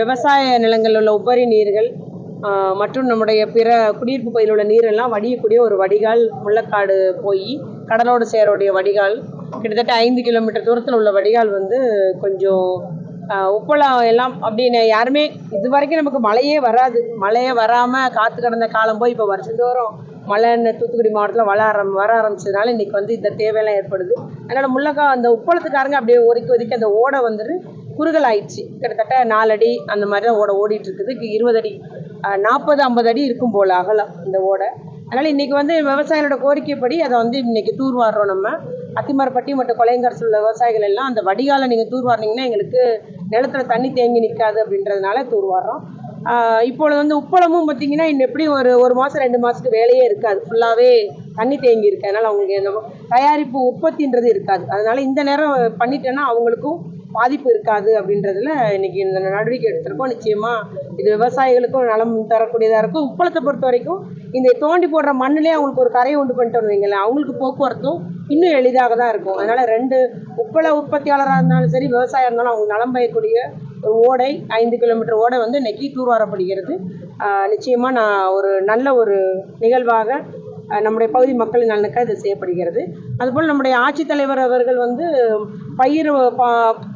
விவசாய நிலங்களில் உள்ள உபரி நீர்கள் மற்றும் நம்முடைய பிற குடியிருப்பு பகுதியில் உள்ள நீரெல்லாம் வடியக்கூடிய ஒரு வடிகால் முள்ளக்காடு போய் கடலோடு சேரோடைய வடிகால் கிட்டத்தட்ட ஐந்து கிலோமீட்டர் தூரத்தில் உள்ள வடிகால் வந்து கொஞ்சம் உப்பளம் எல்லாம் அப்படின்னு யாருமே இது வரைக்கும் நமக்கு மழையே வராது. மழையே வராமல் காற்று கடந்த காலம் போய் இப்போ வருஷந்தோறும் மழைன்னு தூத்துக்குடி மாவட்டத்தில் வள ஆரம் வர ஆரம்பிச்சதுனால இன்றைக்கி வந்து இந்த தேவையெல்லாம் ஏற்படுது. அதனால் முள்ளக்கா அந்த உப்பளத்துக்காரங்க அப்படியே ஒதுக்கி ஒதுக்கி அந்த ஓடை வந்துட்டு குறுகல் ஆயிடுச்சு கிட்டத்தட்ட நாலடி அந்த மாதிரி தான் ஓடை ஓடிட்டு இருக்குது இருபது அடி நாற்பது ஐம்பது அடி இருக்கும் போல் அகலம் இந்த ஓடை. அதனால் இன்றைக்கி வந்து விவசாயிகளோட கோரிக்கைப்படி அதை வந்து இன்றைக்கி தூர்வாடுறோம் நம்ம. அத்திமரப்பட்டி மற்றும் கொலையங்கரசு உள்ள விவசாயிகள் எல்லாம் அந்த வடிகாலை நீங்கள் தூர்வாரினீங்கன்னா எங்களுக்கு நிலத்துல தண்ணி தேங்கி நிற்காது அப்படின்றதுனால தூர்வாடுறோம் இப்பொழுது வந்து உப்பளமும் பார்த்தீங்கன்னா இன்னும் எப்படி ஒரு ஒரு மாதம் ரெண்டு மாதத்துக்கு வேலையே இருக்காது. ஃபுல்லாகவே தண்ணி தேங்கி இருக்கு. அதனால் அவங்களுக்கு தயாரிப்பு உற்பத்தின்றது இருக்காது. அதனால் இந்த நேரம் பண்ணிட்டேன்னா அவங்களுக்கும் பாதிப்பு இருக்காது அப்படின்றதுல இன்னைக்கு இந்த நடவடிக்கை எடுத்திருக்கோம். நிச்சயமாக இது விவசாயிகளுக்கும் நலம் தரக்கூடியதாக இருக்கும். உப்பளத்தை பொறுத்த வரைக்கும் இந்த தோண்டி போடுற மண்ணிலே அவங்களுக்கு ஒரு கரையை உண்டு பண்ணிட்டு வைங்களேன். அவங்களுக்கு போக்குவரத்தும் இன்னும் எளிதாக தான் இருக்கும். அதனால ரெண்டு உப்பள உற்பத்தியாளராக இருந்தாலும் சரி விவசாயம் இருந்தாலும் அவங்க நலம் பயக்கூடிய ஒரு ஓடை ஐந்து கிலோமீட்டர் ஓடை வந்து இன்னைக்கு தூர்வாரப்படுகிறது. நிச்சயமாக நிச்சயமா நான் ஒரு நல்ல ஒரு நிகழ்வாக நம்முடைய பகுதி மக்களின் நலனுக்காக இது செய்யப்படுகிறது. அதுபோல் நம்முடைய ஆட்சித்தலைவர் அவர்கள் வந்து பயிர் பா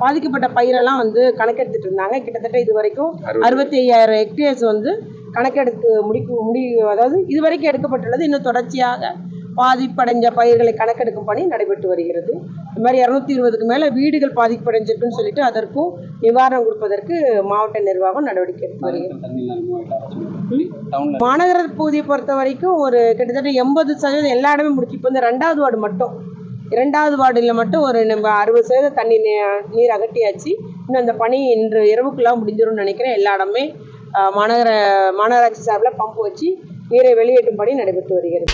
பாதிக்கப்பட்ட பயிரெல்லாம் வந்து கணக்கெடுத்துட்டு இருந்தாங்க கிட்டத்தட்ட இது வரைக்கும் அறுபத்தி ஐயாயிரம் ஹெக்டேர்ஸ் வந்து கணக்கெடுத்து முடிக்க முடி அதாவது இதுவரைக்கும் எடுக்கப்பட்டுள்ளது. இன்னும் தொடர்ச்சியாக பாதிப்படைஞ்ச பயிர்களை கணக்கெடுக்கும் பணி நடைபெற்று வருகிறது. இது மாதிரி இரநூத்தி இருபதுக்கு மேலே வீடுகள் பாதிப்படைஞ்சிருக்குன்னு சொல்லிட்டு அதற்கும் நிவாரணம் கொடுப்பதற்கு மாவட்ட நிர்வாகம் நடவடிக்கை எடுத்து வருகிறது. மாநகர பகுதியை பொறுத்த வரைக்கும் ஒரு கிட்டத்தட்ட எண்பது சதவீதம் எல்லா இடமே முடிச்சு இப்போ இந்த ரெண்டாவது வார்டு மட்டும். இரண்டாவது வார்டில் மட்டும் ஒரு நம்ம அறுபது சதவீத தண்ணி நீர் அகட்டியாச்சு. இன்னும் அந்த பணி இன்று இரவுக்குள்ளாக முடிஞ்சிரும்னு நினைக்கிறேன். எல்லா இடமே மாநகர மாநகராட்சி சார்பில் பம்பு வச்சு நீரை வெளியேற்றும் பணி நடைபெற்று வருகிறது.